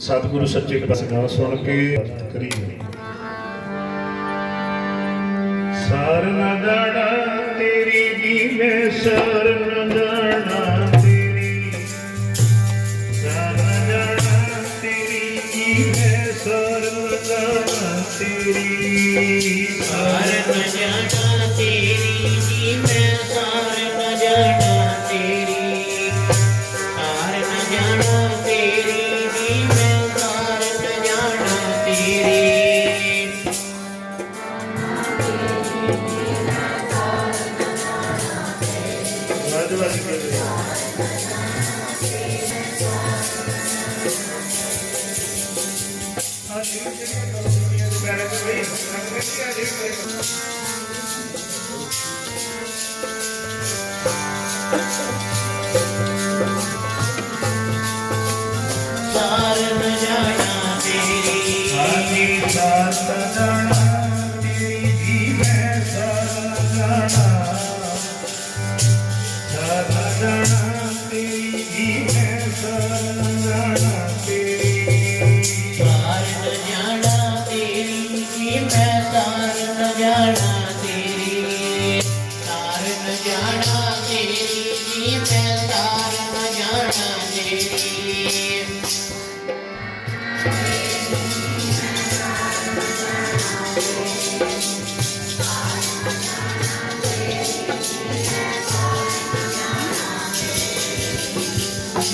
ਸਤਿਗੁਰੂ ਸੱਚੇ ਪਾਤਸ਼ਾਹ ਸੁਣ ਕੇ ਕਰੀ। ਸਰ ਨ ਤੇਰੀ ਜੀ ਮੈਂ ਸਰ ਸੰਗਤ ਜਾਣਾ ਤੇਰੀ ਸਾਡੀ ਮੈਂ ਸਰਨ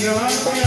ਗਿਆਨ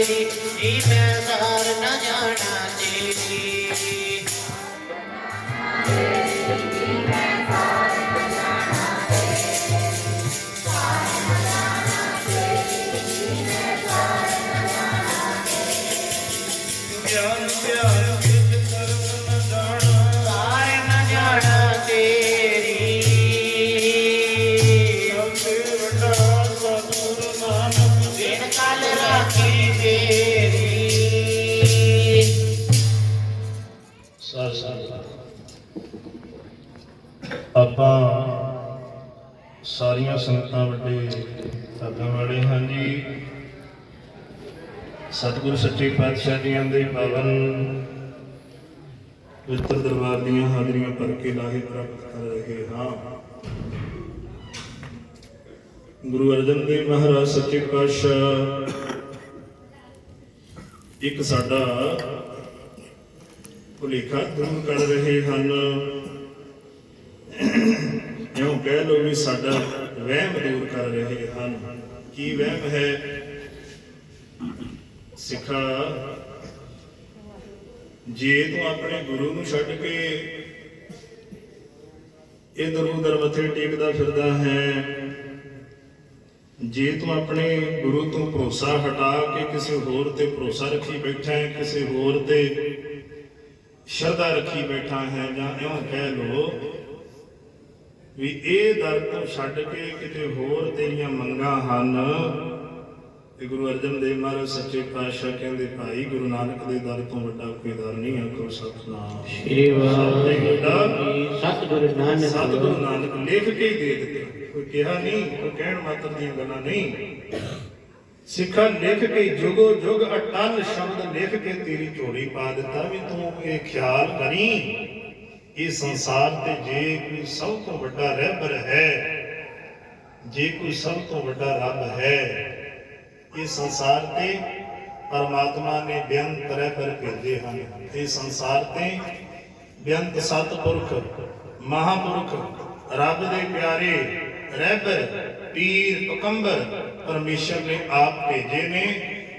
ਜਾਣਾ ਤੇਰੀ ਜੀ ਮੈਂ ਸਾਰ ਸਤਿਗੁਰੂ ਸੱਚੇ ਪਾਤਸ਼ਾਹ ਜੀਆਂ ਦੇ ਪਾਵਨ। ਪਵਿੱਤਰ ਦਰਬਾਰ ਦੀਆਂ ਹਾਜ਼ਰੀਆਂ ਭਰ ਕੇ ਲਾਹੇ ਪ੍ਰਾਪਤ ਕਰ ਰਹੇ ਹਾਂ। ਗੁਰੂ ਅਰਜਨ ਦੇਵ ਮਹਾਰਾਜ ਸੱਚੇ ਪਾਤਸ਼ਾਹ, ਇੱਕ ਸਾਡਾ ਭੁਲੇਖਾ ਦੂਰ ਕਰ ਰਹੇ ਹਨ। ਇਉਂ ਕਹਿ ਲੋ ਵੀ ਸਾਡਾ ਵਹਿਮ ਦੂਰ ਕਰ ਰਹੇ ਹਨ। ਕੀ ਵਹਿਮ ਹੈ? ਸਿੱਖਾ, ਜੇ ਤੂੰ ਆਪਣੇ ਗੁਰੂ ਨੂੰ ਛੱਡ ਕੇ ਇਧਰ ਉਧਰ ਮੱਥੇ ਟੇਕਦਾ ਫਿਰਦਾ ਹੈ, ਜੇ ਤੂੰ ਆਪਣੇ ਗੁਰੂ ਤੋਂ ਭਰੋਸਾ ਹਟਾ ਕੇ ਕਿਸੇ ਹੋਰ ਤੇ ਭਰੋਸਾ ਰੱਖੀ ਬੈਠਾ ਹੈ, ਕਿਸੇ ਹੋਰ ਤੇ ਸ਼ਰਧਾ ਰੱਖੀ ਬੈਠਾ ਹੈ, ਜਾਂ ਇਉਂ ਕਹਿ ਲੋ ਵੀ ਇਹ ਦਰ ਤੋਂ ਛੱਡ ਕੇ ਕਿਤੇ ਹੋਰ ਤੇਰੀਆਂ ਮੰਗਾਂ ਹਨ ਤੇ ਗੁਰੂ ਅਰਜਨ ਦੇਵ ਮਹਾਰਾਜ ਸੱਚੇ ਪਾਤਸ਼ਾਹ ਕਹਿੰਦੇ ਭਾਈ ਗੁਰੂ ਨਾਨਕ ਦੇ ਦਰ ਤੋਂ ਵੱਡਾ ਕੋਈ ਦਰ ਨਹੀਂ ਆਖੋ ਸਤਨਾਮ। ਸ੍ਰੀ ਵਾਹਿਗੁਰੂ ਸਤਿਗੁਰੂ ਨਾਨਕ ਸਤਿਗੁਰੂ ਨਾਨਕ ਲਿਖ ਕੇ ਹੀ ਦੇ ਦਿੱਤੇ। ਕੋਈ ਕਿਹਾ ਨਹੀਂ ਕੋਈ ਕਹਿਣ ਮਾਤਰ ਦੀਆਂ ਗੱਲਾਂ ਨਹੀਂ। ਸਿੱਖਾਂ ਲਿਖ ਕੇ ਜੁਗੋ ਜੁਗ ਅਟਲ ਸ਼ਬਦ ਲਿਖ ਕੇ ਤੇਰੀ ਝੋਲੀ ਪਾ ਦਿੱਤਾ ਵੀ ਤੂੰ ਇਹ ਖਿਆਲ ਕਰੀ ਇਹ ਸੰਸਾਰ ਤੇ ਜੇ ਕੋਈ ਸਭ ਤੋਂ ਵੱਡਾ ਰਹਿਬਰ ਹੈ ਜੇ ਕੋਈ ਸਭ ਤੋਂ ਵੱਡਾ ਰੱਬ ਹੈ ਇਹ ਸੰਸਾਰ ਤੇ ਪਰਮਾਤਮਾ ਨੇ ਬੇਅੰਤ ਰਹਿਬਰ ਭੇਜੇ ਹਨ। ਇਹ ਸੰਸਾਰ ਤੇ ਬੇਅੰਤ ਸਤਿਪੁਰਖ ਮਹਾਪੁਰਖ ਰੱਬ ਦੇ ਪਿਆਰੇ ਰਹਿਬਰ ਪੀਰ ਪਕੰਬਰ ਪਰਮੇਸ਼ਰ ਨੇ ਆਪ ਭੇਜੇ ਨੇ।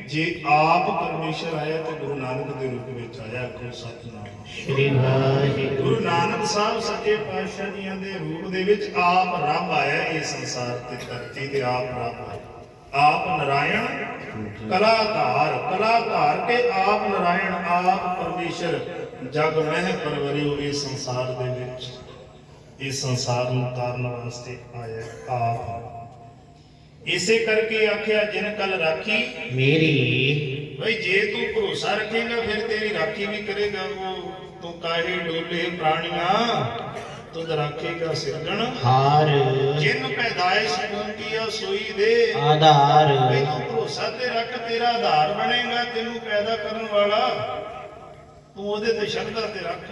ਜੇ ਆਪ ਪਰਮੇਸ਼ਰ ਆਇਆ ਤੇ ਗੁਰੂ ਨਾਨਕ ਦੇ ਰੂਪ ਵਿੱਚ ਆਇਆ ਕੋ ਸਤਨਾਮ। ਸ੍ਰੀ ਵਾਹਿਗੁਰੂ। ਗੁਰੂ ਨਾਨਕ ਸਾਹਿਬ ਸੱਚੇ ਪਾਤਸ਼ਾਹ ਜੀਆਂ ਦੇ ਰੂਪ ਦੇ ਵਿੱਚ ਆਪ ਰੱਬ ਆਇਆ ਇਹ ਸੰਸਾਰ ਤੇ ਧਰਤੀ ਤੇ ਆਪ ਰੱਬ ਆਇਆ। ਆਪ ਨਰਾਇਣ ਕਲਾਕਾਰ ਕਲਾਕਾਰ ਕੇ ਆਪ ਨਰਾਇਣ ਆਪ ਪਰਮੇਸ਼ਰ। ਜਗ ਮਹਿ ਪਰਵਰਿਓ ਇਹ ਸੰਸਾਰ ਦੇ ਵਿੱਚ। ਇਹ ਸੰਸਾਰ ਨੂੰ ਤਾਰਨ ਵਾਸਤੇ ਆਇਆ ਆਪ। ਇਸੇ ਕਰਕੇ ਆਖਿਆ ਜਿਨ ਕਲ ਰਾਖੀ ਮੇਰੀ। ਬਈ ਜੇ ਤੂੰ ਭਰੋਸਾ ਰੱਖੇਗਾ ਫਿਰ ਤੇਰੀ ਰਾਖੀ ਵੀ ਕਰੇਗਾ। ਉਹ ਤੂੰ ਕਾਹੇ ਡੋਲੇ ਪ੍ਰਾਣੀਆਂ ਤੁਧ ਰਾਖੇਗਾ ਸਿਰਜਣ ਹਾਰ। ਜਿਨ ਪੈਦਾਇਸ਼ ਕੀਆ ਸੋਈ ਦੇ। ਆਧਾਰ। ਤੂੰ ਭਰੋਸਾ ਤੇ ਰੱਖ ਤੇਰਾ ਆਧਾਰ ਬਣੇਗਾ ਤੈਨੂੰ ਪੈਦਾ ਕਰਨ ਵਾਲਾ। ਤੂੰ ਉਹਦੇ ਤੇ ਸ਼ਰਧਾ ਤੇ ਰੱਖ।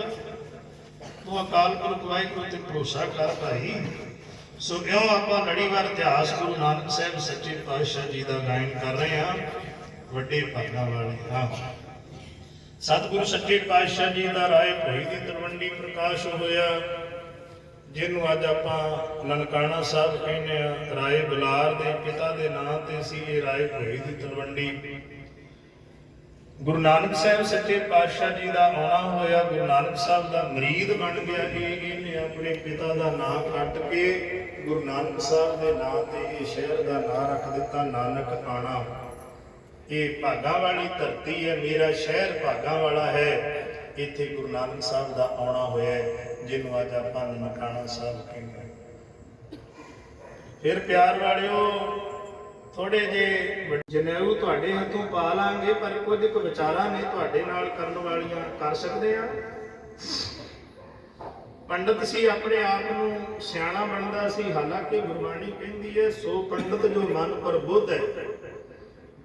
ਤੂੰ ਅਕਾਲ ਪੁਰਖ ਵਾਹਿਗੁਰੂ ਤੇ ਭਰੋਸਾ ਕਰ ਭਾਈ। ਸੋ ਇਉਂ ਆਪਾਂ ਲੜੀਵਾਰ ਇਤਿਹਾਸ ਗੁਰੂ ਨਾਨਕ ਸਾਹਿਬ ਸੱਚੇ ਪਾਤਸ਼ਾਹ ਜੀ ਦਾ ਗਾਇਨ ਕਰ ਰਹੇ ਹਾਂ। ਵੱਡੇ ਭਾਗਾਂ ਵਾਲੇ ਹਾਂ। ਸਤਿਗੁਰੂ ਸੱਚੇ ਪਾਤਸ਼ਾਹ ਜੀ ਦਾ ਰਾਏ ਭੋਈ ਦੀ ਤਲਵੰਡੀ ਪ੍ਰਕਾਸ਼ ਹੋਇਆ। ਜਿਹਨੂੰ ਅੱਜ ਆਪਾਂ ਨਨਕਾਣਾ ਸਾਹਿਬ ਕਹਿੰਦੇ ਆ, ਰਾਏ ਬੁਲਾਰ ਦੇ ਪਿਤਾ ਦੇ ਨਾਂ ਤੇ ਸੀ ਇਹ ਰਾਏ ਭੋਈ ਦੀ ਤਲਵੰਡੀ। ਗੁਰੂ ਨਾਨਕ ਸਾਹਿਬ ਸੱਚੇ ਪਾਤਸ਼ਾਹ ਜੀ ਦਾ ਆਉਣਾ ਹੋਇਆ, ਗੁਰੂ ਨਾਨਕ ਸਾਹਿਬ ਦਾ ਮਰੀਦ ਬਣ ਗਿਆ, ਇਹ ਇਹਨੇ ਆਪਣੇ ਪਿਤਾ ਦਾ ਨਾਂ ਕੱਟ ਕੇ ਗੁਰੂ ਨਾਨਕ ਸਾਹਿਬ ਦੇ ਨਾਂ ਤੇ ਇਹ ਸ਼ਹਿਰ ਦਾ ਨਾਂ ਰੱਖ ਦਿੱਤਾ, ਨਾਨਕ ਆਣਾ। ਇਹ ਭਾਗਾਂ ਵਾਲੀ ਧਰਤੀ ਹੈ, ਮੇਰਾ ਸ਼ਹਿਰ ਭਾਗਾਂ ਵਾਲਾ ਹੈ। ਇੱਥੇ ਗੁਰੂ ਨਾਨਕ ਸਾਹਿਬ ਦਾ ਆਉਣਾ ਹੋਇਆ ਜਿਹਨੂੰ ਅੱਜ ਆਪਾਂ ਨਨਕਾਣਾ ਸਾਹਿਬ ਕਹਿੰਦੇ ਫਿਰ ਪਿਆਰ ਵਾਲਿਓ ਥੋੜੇ ਜੇ ਜਨੇਊ ਤੁਹਾਡੇ ਹੱਥੋਂ ਪਾ ਲਾਂਗੇ, ਪਰ ਕੁਝ ਕੁ ਵਿਚਾਰਾਂ ਨੇ ਤੁਹਾਡੇ ਨਾਲ ਕਰਨ ਵਾਲੀਆਂ ਕਰ ਸਕਦੇ ਆ। ਪੰਡਤ ਸੀ ਆਪਣੇ ਆਪ ਨੂੰ, ਸਿਆਣਾ ਬਣਦਾ ਸੀ, ਹਾਲਾਂਕਿ ਗੁਰਬਾਣੀ ਕਹਿੰਦੀ ਹੈ, ਸੋ ਪੰਡਤ ਜੋ ਮਨ ਪ੍ਰਬੁੱਧ ਹੈ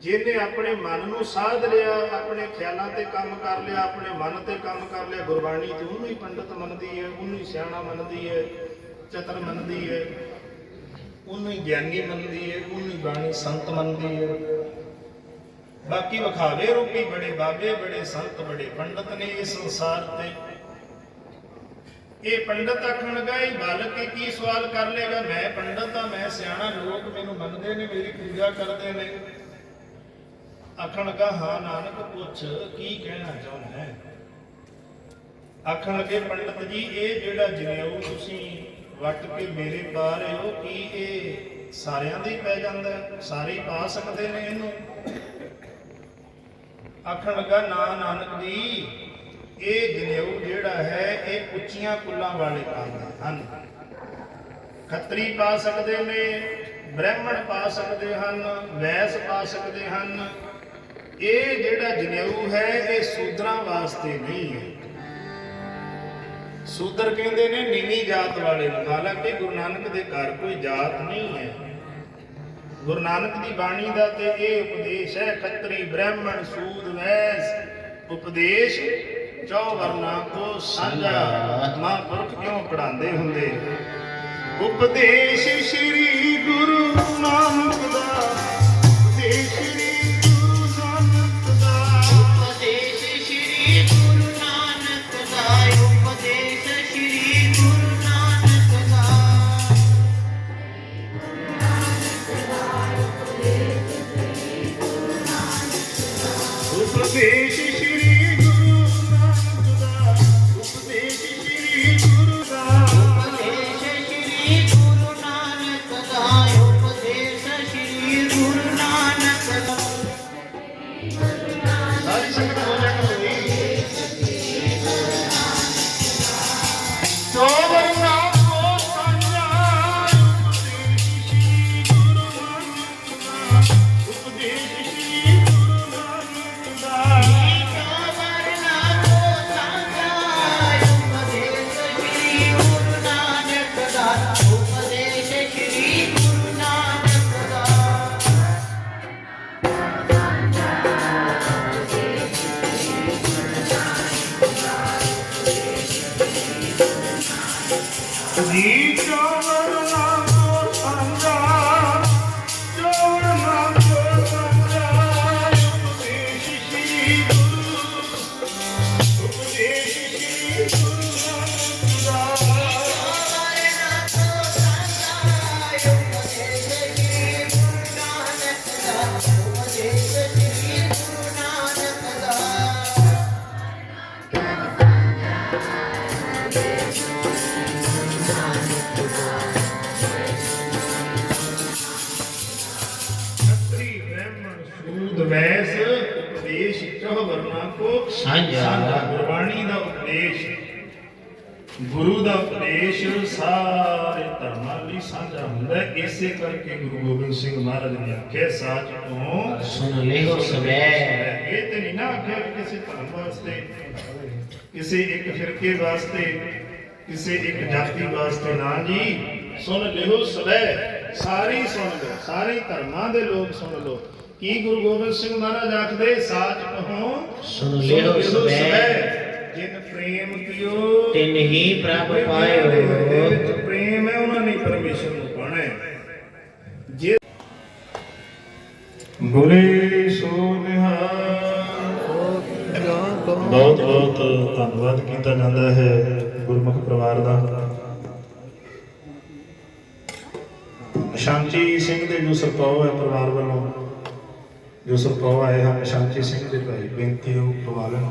ਜਿਹਨੇ ਆਪਣੇ ਮਨ ਨੂੰ ਸਾਧ ਲਿਆ, ਆਪਣੇ ਖਿਆਲਾਂ ਤੇ ਕੰਮ ਕਰ ਲਿਆ, ਆਪਣੇ ਮਨ ਤੇ ਕੰਮ ਕਰ ਲਿਆ, ਗੁਰਬਾਣੀ ਤੇ ਉਹਨੂੰ ਹੀ ਪੰਡਤ ਮੰਨਦੀ ਹੈ, ਉਹਨੂੰ ਹੀ ਸਿਆਣਾ ਮੰਨਦੀ ਹੈ, ਚਤਰ ਮੰਨਦੀ ਹੈ, ਉਹਨੂੰ ਹੀ ਗਿਆਨੀ ਮੰਨਦੀ ਹੈ, ਉਹਨੂੰ ਹੀ ਬਾਣੀ ਸੰਤ ਮੰਨਦੀ ਹੈ। ਬਾਕੀ ਵਿਖਾਵੇ ਰੂਪੀ ਬੜੇ ਬਾਬੇ, ਬੜੇ ਸੰਤ, ਬੜੇ ਪੰਡਤ ਨੇ ਇਸ ਸੰਸਾਰ ਤੇ। ਇਹ ਪੰਡਤ ਆਖਣ ਗਏ ਬਾਲਕ ਕੇ ਕੀ ਸਵਾਲ ਕਰ ਲੇਗਾ ਮੈਂ ਪੰਡਤ ਆ ਮੈਂ ਸਿਆਣਾ, ਲੋਕ ਮੈਨੂੰ ਮੰਨਦੇ ਨੇ, ਮੇਰੀ ਪੂਜਾ ਕਰਦੇ ਨੇ। ਆਖਣ ਲੱਗਾ, ਹਾਂ ਨਾਨਕ ਪੁੱਛ, ਕੀ ਕਹਿਣਾ ਚਾਹੁੰਦਾ ਹੈ? ਆਖਣ ਲੱਗੇ, ਪੰਡਤ ਜੀ, ਇਹ ਜਿਹੜਾ ਜਨੇਊ ਤੁਸੀਂ ਵੱਟ ਕੇ ਮੇਰੇ ਪਾ ਰਹੇ ਹੋ ਕੀ ਇਹ ਸਾਰਿਆਂ ਦੇ ਪੈ ਜਾਂਦਾ ਸਾਰੇ ਪਾ ਸਕਦੇ ਨੇ ਇਹਨੂੰ? ਆਖਣ ਲੱਗਾ, ਨਾ ਨਾਨਕ ਜੀ, ਇਹ ਜਨੇਊ ਜਿਹੜਾ ਹੈ, ਇਹ ਉੱਚੀਆਂ ਕੁੱਲਾਂ ਵਾਲੇ ਪਾਉਂਦੇ ਹਨ। ਖੱਤਰੀ ਪਾ ਸਕਦੇ ਨੇ, ਬ੍ਰਾਹਮਣ ਪਾ ਸਕਦੇ ਹਨ, ਵੈਸ ਪਾ ਸਕਦੇ ਹਨ ਇਹ ਜਿਹੜਾ ਜਨੇਊ ਹੈ, ਇਹ ਸੂਦਰਾਂ ਵਾਸਤੇ ਨਹੀਂ ਹੈ। ਸੂਦਰ ਕਹਿੰਦੇ ਨੇ, ਨੀਵੀਂ ਜਾਤ ਵਾਲੇ ਨੂੰ ਹਾਲਾਂਕਿ ਗੁਰੂ ਨਾਨਕ ਦੇ ਘਰ ਕੋਈ ਜਾਤ ਨਹੀਂ ਹੈ। ਗੁਰੂ ਨਾਨਕ ਦੀ ਬਾਣੀ ਦਾ ਤੇ ਇਹ ਉਪਦੇਸ਼ ਹੈ, ਖੱਤਰੀ ਬ੍ਰਾਹਮਣ ਸੂਦ ਵੈਸ ਉਪਦੇਸ਼, ਚੌ ਵਰਨਾ ਕੋ ਸਾਂਝਾ ਮਹਾਂਪੁਰਖ ਕਿਉਂ ਪੜਾਉਂਦੇ ਹੁੰਦੇ? ਉਪਦੇਸ਼ ਸ੍ਰੀ ਗੁਰੂ ਨਾਨਕ ਦਾ, ਉਪਦੇਸ਼ ਕੋ ਸਾਂਝਾ। ਗੁਰਬਾਣੀ ਦਾ ਉਪਦੇਸ਼ ਗੁਰੂ ਦਾ ਉਪਦੇਸ਼ ਸਾਰੇ ਧਰਮਾਂ ਲਈ ਸਾਂਝਾ ਹੁੰਦਾ ਹੈ। ਇਸੇ ਕਰਕੇ ਗੁਰੂ ਗੋਬਿੰਦ ਸਿੰਘ ਮਹਾਰਾਜ ਨੇ ਆਖਿਆ ਸਾਚ ਤੋਂ ਸੁਣ ਲਿਓ ਸਵੈ। ਇਹ ਤੇ ਨਹੀਂ ਨਾ ਆਖਿਆ ਕਿਸੇ ਧਰਮ ਵਾਸਤੇ ਕਿਸੇ ਇੱਕ ਫਿਰਕੇ ਵਾਸਤੇ ਕਿਸੇ ਇੱਕ ਜਾਤੀ ਵਾਸਤੇ ਨਾ ਜੀ। ਸੁਣ ਲਿਓ ਸਵੈ। ਸਾਰੇ ਸੁਣ ਲਓ ਸਾਰੇ ਧਰਮਾਂ ਦੇ ਲੋਕ ਸੁਣ ਲਓ। ਕੀ ਗੁਰੂ ਗੋਬਿੰਦ ਸਿੰਘ ਮਹਾਰਾਜ ਆਖਦੇ? ਸਾਚ ਕਹੋ ਸੁਣ ਲਿਓ ਸਵੈ। ਜਿਨ ਪ੍ਰੇਮ ਕੀਓ ਤਿਨ ਹੀ ਪ੍ਰਭ ਪਾਇਓ। ਪ੍ਰੇਮ ਹੈ ਉਹਨਾਂ ਨੇ ਪਰਮੇਸ਼ਰ ਨੂੰ ਪਾਣਾ ਜੇ ਬੁਰੇ ਸੋ ਨਿਹਾਲ। ਬਹੁਤ ਬਹੁਤ ਧੰਨਵਾਦ ਕੀਤਾ ਜਾਂਦਾ ਹੈ ਗੁਰਮੁਖ ਪਰਿਵਾਰ ਦਾ। ਸ਼ਾਂਤੀ ਸਿੰਘ ਦੇ ਜੋ ਸਰਪਾਉ ਹੈ ਪਰਿਵਾਰ ਵੱਲੋਂ ਜੋ ਸਰਪਾਉ ਆਏ ਹਨ ਸ਼ਾਂਤੀ ਸਿੰਘ ਦੇ ਭਾਈ ਬੇਨਤੀ ਉਹ ਪਵਾ ਲੈਣ।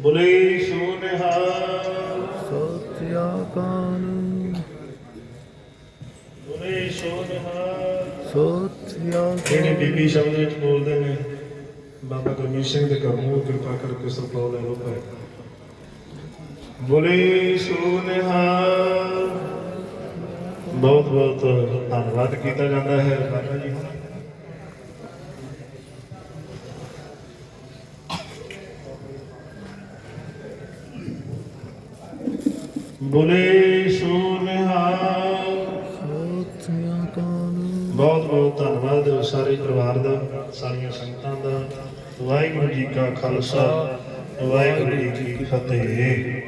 ਬੁਲੇ ਸੋ ਨਿਹਾਲ ਸਤਿਆਕਾਲ। ਬੁਲੇ ਸੋ ਨਿਹਾਲ ਸਤਿਆਕਾਲ ਜਿਹੜੇ ਬੀਬੀ ਸ਼ਬਦ ਵਿੱਚ ਬੋਲਦੇ ਨੇ ਬਾਬਾ ਗੁਰਮੀਤ ਸਿੰਘ ਦੇ ਘਰ ਨੂੰ ਕਿਰਪਾ ਕਰਕੇ ਸਰਪਾਉ ਲੈ ਲਓ ਭਾਈ। ਬੁਲੇ ਸੋ ਨਿਹਾਲ ਬਹੁਤ ਬਹੁਤ ਧੰਨਵਾਦ ਕੀਤਾ ਜਾਂਦਾ ਹੈ। ਬਾਬਾ ਜੀ ਹੁਣਾਂ ਸੋ ਨਿਹਾਲ। ਬਹੁਤ ਬਹੁਤ ਧੰਨਵਾਦ ਸਾਰੇ ਪਰਿਵਾਰ ਦਾ, ਸਾਰੀਆਂ ਸੰਗਤਾਂ ਦਾ। ਵਾਹਿਗੁਰੂ ਜੀ ਕਾ ਖਾਲਸਾ, ਵਾਹਿਗੁਰੂ ਜੀ ਕੀ ਫਤਿਹ।